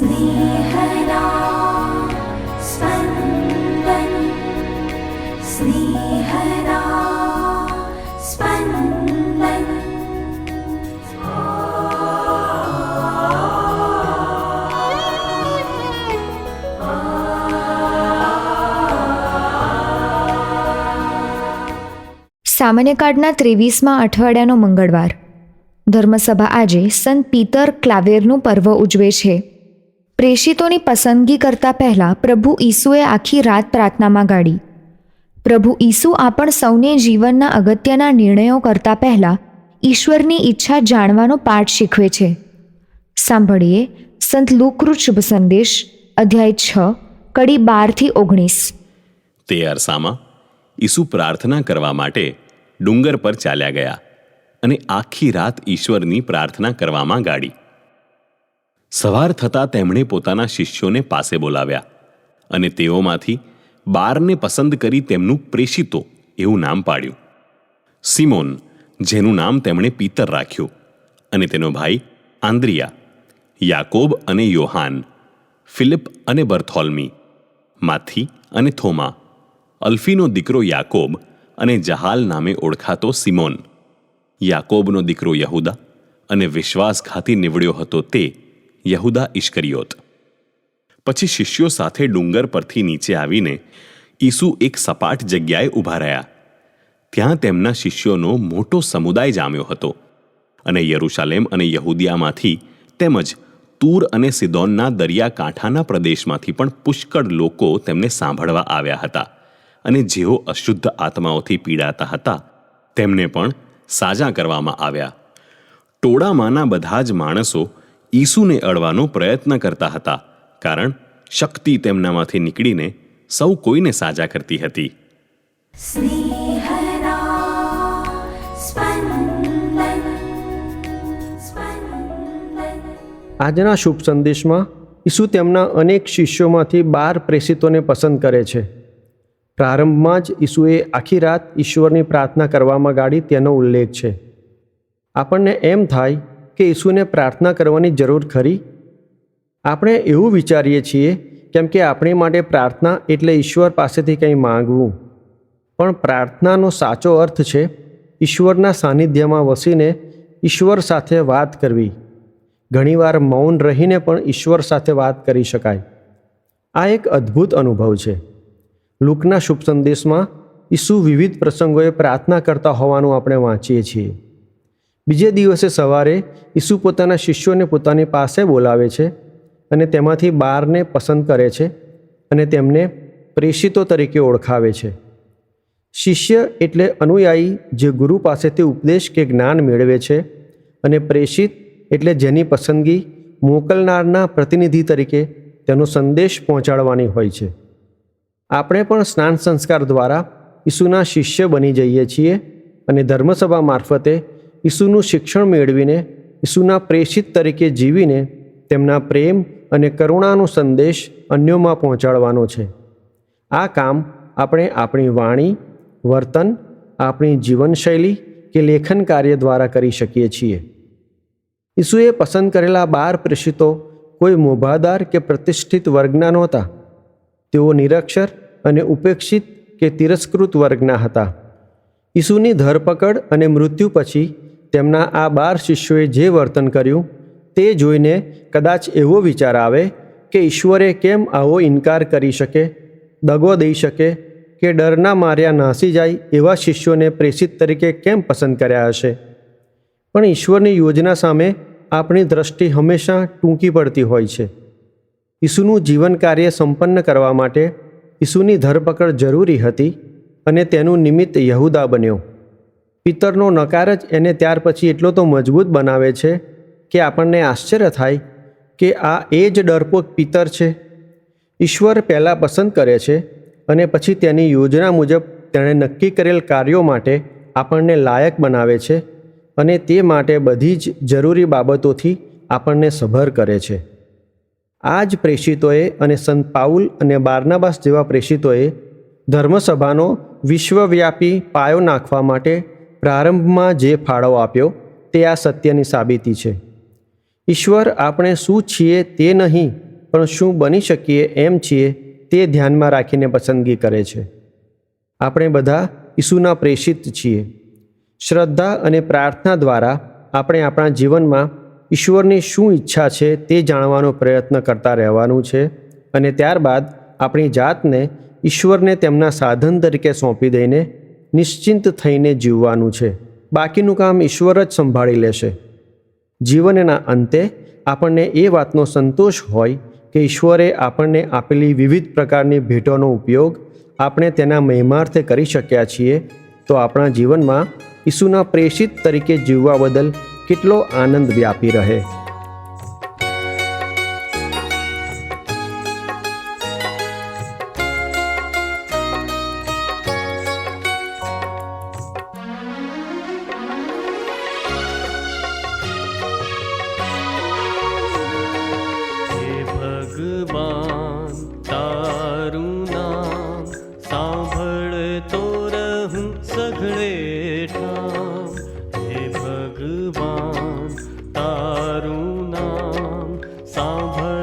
स्नेहदा स्पन्दन् स्नेहदा स्पन्दन् સામાન્ય કાર્ડના ત્રેવીસમાં અઠવાડિયાનો મંગળવાર ધર્મસભા આજે સંત પીતર ક્લાવેરનું પર્વ ઉજવે છે પ્રેષિતોની પસંદગી કરતા પહેલાં પ્રભુ ઈસુએ આખી રાત પ્રાર્થનામાં ગાળી. પ્રભુ ઈસુ આપણ સૌને જીવનના અગત્યના નિર્ણયો કરતા પહેલાં ઈશ્વરની ઈચ્છા જાણવાનો પાઠ શીખવે છે. સાંભળીએ સંત લુકૃત શુભ સંદેશ, અધ્યાય છ, કડી બારથી ઓગણીસ. તે અરસામાં ઈસુ પ્રાર્થના કરવા માટે ડુંગર પર ચાલ્યા ગયા અને આખી રાત ઈશ્વરની પ્રાર્થના કરવામાં ગાળી. સવાર થતાં તેમણે પોતાના શિષ્યોને પાસે બોલાવ્યા અને તેઓમાંથી બારને પસંદ કરી તેમનું પ્રેષિતો એવું નામ પાડ્યું. સિમોન, જેનું નામ તેમણે પિતર રાખ્યું અને તેનો ભાઈ આંદ્રિયા, યાકોબ અને યોહાન, ફિલિપ અને બર્થોલ્મી, માથી અને થોમા, અલ્ફીનો દીકરો યાકોબ અને જહાલ નામે ઓળખાતો સિમોન. યાકોબનો દીકરો યહુદા અને વિશ્વાસઘાતી નીવડ્યો હતો તે યહુદા ઇશ્કરિયોત પછી શિષ્યો સાથે ડુંગર પરથી નીચે આવીને ઈસુ એક સપાટ જગ્યાએ ઊભા રહ્યા. ત્યાં તેમના શિષ્યોનો મોટો સમુદાય જામ્યો હતો અને યરૂશાલેમ અને યહૂદિયામાંથી તેમજ તૂર અને સિદોનના દરિયાકાંઠાના પ્રદેશમાંથી પણ પુષ્કળ લોકો તેમને સાંભળવા આવ્યા હતા અને જેઓ અશુદ્ધ આત્માઓથી પીડાતા હતા, તેમને પણ સાજા કરવામાં આવ્યા. ટોળામાંના બધા જ માણસો ઈસુને અડવાનો પ્રયત્ન કરતા હતા કારણ શક્તિ તેમનામાંથી નીકળીને સૌ કોઈને સાજા કરતી હતી. આજના શુભ સંદેશમાં ઈસુ તેમના અનેક શિષ્યોમાંથી બાર પ્રેષિતોને પસંદ કરે છે. પ્રારંભમાં જ ઈસુએ આખી રાત ઈશ્વરની પ્રાર્થના કરવામાં ગાડી તેનો ઉલ્લેખ છે. આપણને એમ થાય કે ઈસુને પ્રાર્થના કરવાની જરૂર ખરી? આપણે એવું વિચારીએ છીએ કેમ કે આપણી માટે પ્રાર્થના એટલે ઈશ્વર પાસેથી કંઈ માંગવું. પણ પ્રાર્થનાનો સાચો અર્થ છે ઈશ્વરના સાનિધ્યમાં વસીને ઈશ્વર સાથે વાત કરવી. ઘણીવાર મૌન રહીને પણ ઈશ્વર સાથે વાત કરી શકાય. આ એક અદ્ભુત અનુભવ છે. લુકના શુભ સંદેશમાં ઈસુ વિવિધ પ્રસંગોએ પ્રાર્થના કરતા હોવાનું આપણે વાંચીએ છીએ. બીજે દિવસે સવારે ઈસુ પોતાના શિષ્યોને પોતાની પાસે બોલાવે છે અને તેમાંથી બારને પસંદ કરે છે અને તેમને પ્રેષિતો તરીકે ઓળખાવે છે. શિષ્ય એટલે અનુયાયી જે ગુરુ પાસેથી ઉપદેશ કે જ્ઞાન મેળવે છે અને પ્રેષિત એટલે જેની પસંદગી મોકલનારના પ્રતિનિધિ તરીકે તેનો સંદેશ પહોંચાડવાની હોય છે. આપણે પણ સ્નાન સંસ્કાર દ્વારા ઈસુના શિષ્ય બની જઈએ છીએ અને ધર્મસભા મારફતે ઈસુનું શિક્ષણ મેળવીને, ઈસુના પ્રેષિત તરીકે જીવીને તેમના પ્રેમ અને કરુણાનો સંદેશ અન્યોમાં પહોંચાડવાનો છે. આ કામ આપણે આપણી વાણી, વર્તન, આપણી જીવનશૈલી કે લેખન કાર્ય દ્વારા કરી શકીએ છીએ. ઈસુએ પસંદ કરેલા બાર પ્રેષિતો કોઈ મોભાદાર કે પ્રતિષ્ઠિત વર્ગના નહોતા. તેઓ નિરક્ષર અને ઉપેક્ષિત કે તિરસ્કૃત વર્ગના હતા. ઈસુની ધરપકડ અને મૃત્યુ પછી તેમના આ બાર શિષ્યોએ જે વર્તન કર્યું તે જોઈને કદાચ એવો વિચાર આવે કે ઈશ્વરે કેમ આવો ઇનકાર કરી શકે, દગો દઈ શકે કે ડરના માર્યા નાસી જાય એવા શિષ્યોને પ્રેષિત તરીકે કેમ પસંદ કર્યા હશે? પણ ઈશ્વરની યોજના સામે આપણી દ્રષ્ટિ હંમેશા ટૂંકી પડતી હોય છે. ઈસુનું જીવન કાર્ય સંપન્ન કરવા માટે ઈસુની ધરપકડ જરૂરી હતી અને તેનું નિમિત્ત યહુદા બન્યો. પિતરનો નકાર જ એને ત્યાર પછી એટલો તો મજબૂત બનાવે છે કે આપણને આશ્ચર્ય થાય કે આ એ જ ડરપોક પિત્તર છે. ઈશ્વર પહેલાં પસંદ કરે છે અને પછી તેની યોજના મુજબ તેણે નક્કી કરેલ કાર્યો માટે આપણને લાયક બનાવે છે અને તે માટે બધી જ જરૂરી બાબતોથી આપણને સભર કરે છે. આ જ પ્રેષિતોએ અને સંત પાઉલ અને બારનાબાસ જેવા પ્રેષિતોએ ધર્મસભાનો વિશ્વવ્યાપી પાયો નાખવા માટે પ્રારંભમાં જે ફાળો આપ્યો તે આ સત્યની સાબિતી છે. ઈશ્વર, આપણે શું છીએ તે નહીં, પણ શું બની શકીએ એમ છીએ તે ધ્યાનમાં રાખીને પસંદગી કરે છે. આપણે બધા ઈસુના પ્રેષિત છીએ. શ્રદ્ધા અને પ્રાર્થના દ્વારા આપણે આપણા જીવનમાં ઈશ્વરની શું ઈચ્છા છે તે જાણવાનો પ્રયત્ન કરતા રહેવાનું છે અને ત્યારબાદ આપણી જાતને ઈશ્વરને તેમના સાધન તરીકે સોંપી દઈને નિશ્ચિંત થઈને જીવવાનું છે. બાકીનું કામ ઈશ્વર જ સંભાળી લેશે. જીવનના અંતે આપણને એ વાતનો સંતોષ હોય કે ઈશ્વરે આપણને આપેલી વિવિધ પ્રકારની ભેટોનો ઉપયોગ આપણે તેના મહિમાર્થે કરી શક્યા છીએ, તો આપણા જીવનમાં ઈસુના પ્રેષિત તરીકે જીવવા બદલ કેટલો આનંદ વ્યાપી રહે. भर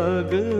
હે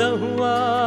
so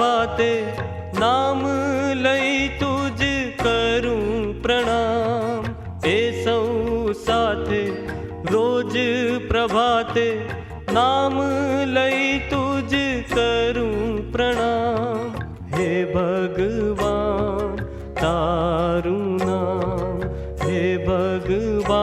પ્રભાતે નામ લઈ તુજ કરું પ્રણામ એ સૌ સાથે રોજ પ્રભાતે નામ લઈ તુજ કરું પ્રણામ હે ભગવાન તારું નામ હે ભગવાન